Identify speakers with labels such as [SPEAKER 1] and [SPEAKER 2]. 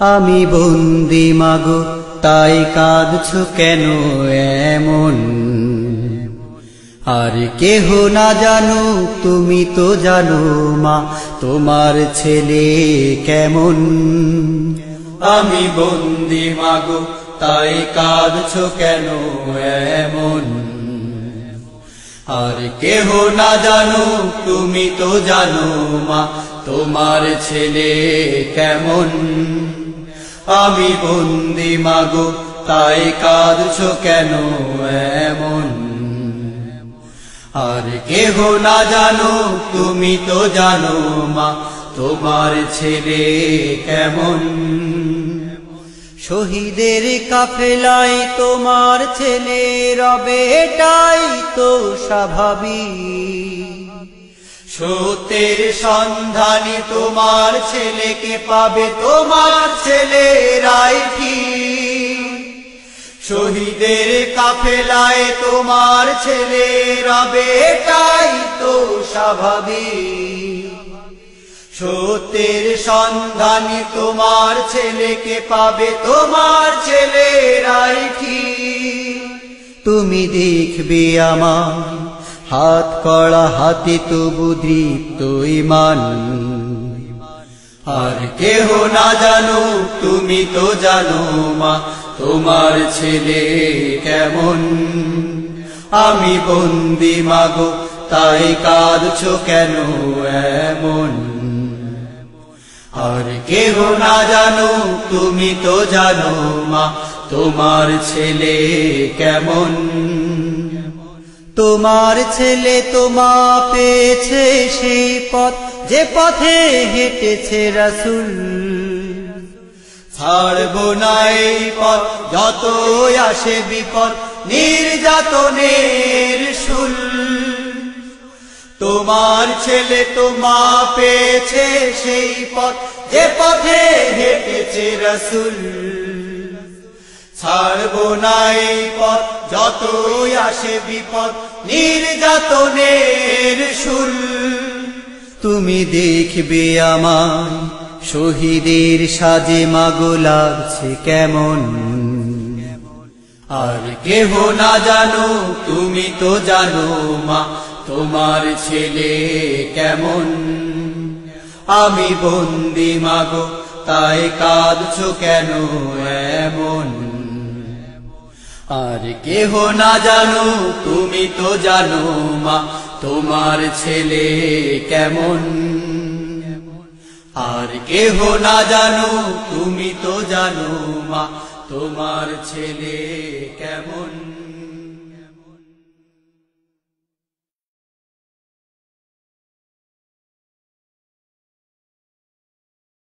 [SPEAKER 1] আমি বন্দি, মাগো, তাই কাঁদছ কেন এমন? আর কেহ না জানো, তুমি তো জানো, মা, তোমার ছেলে কেমন? আমি বন্দি, মাগো, তাই কাঁদছ কেন এমন? আর কেহ না জানো, তুমি তো জানো, মা, তোমার ছেলে কেমন? আমি বন্দি, মাগো, তাই কাঁদছ কেন এমন? আর কেহ না জানো, তুমি তো জানো, মা, তোমার ছেলে কেমন? শহীদের কাফেলায় তোমার ছেলে রবে, এটাই তো স্বাভাবিক। সত্যের সন্ধানে তোমার ছেলেকে পাবে, তোমার ছেলেরাই শহীদের কাফেলায় তোমার ছেলে রবে এটাই তো স্বাভাবিক। সত্যের সন্ধানে তোমার ছেলেকে পাবে, তোমার ছেলেরাই ঠিক। তুমি দেখবে আমার হাত কড়া হাতে তবু দৃপ্ত ইমান। আর কেহ না জানো তুমি তো জানো মা তোমার ছেলে কেমন? আমি বন্দি, মাগো, তাই কাঁদছ কেন এমন? আর কেহ না জানো, তুমি তো জানো, মা, তোমার ছেলে কেমন? তোমার ছেলে তোমা পেয়েছে সেই পথ, যে পথে হেঁটেছে রাসুল। ছাড়ব না এই পথ যত আসে বিপদ, নির্যাতনের শুল তোমার ছেলে তোমা পেয়েছে সেই পথ, যে পথে হেঁটেছে রসুল। ছাড়ব না এই পথ যত আসে বিপদ, নির্যাতনের শুল তুমি দেখবে আমার শহীদের সাজে মাগো লাগছে কেমন? আর কেহ না জানো, তুমি তো জানো মা, তোমার ছেলে কেমন? আমি বন্দি মাগো, তাই কাঁদছ কেন এমন? আর কেহ না জানো, তুমি তো জানো মা, তোমার ছেলে কেমন? আর কেহ না জানো তুমি তো জানো মা তোমার ছেলে কেমন?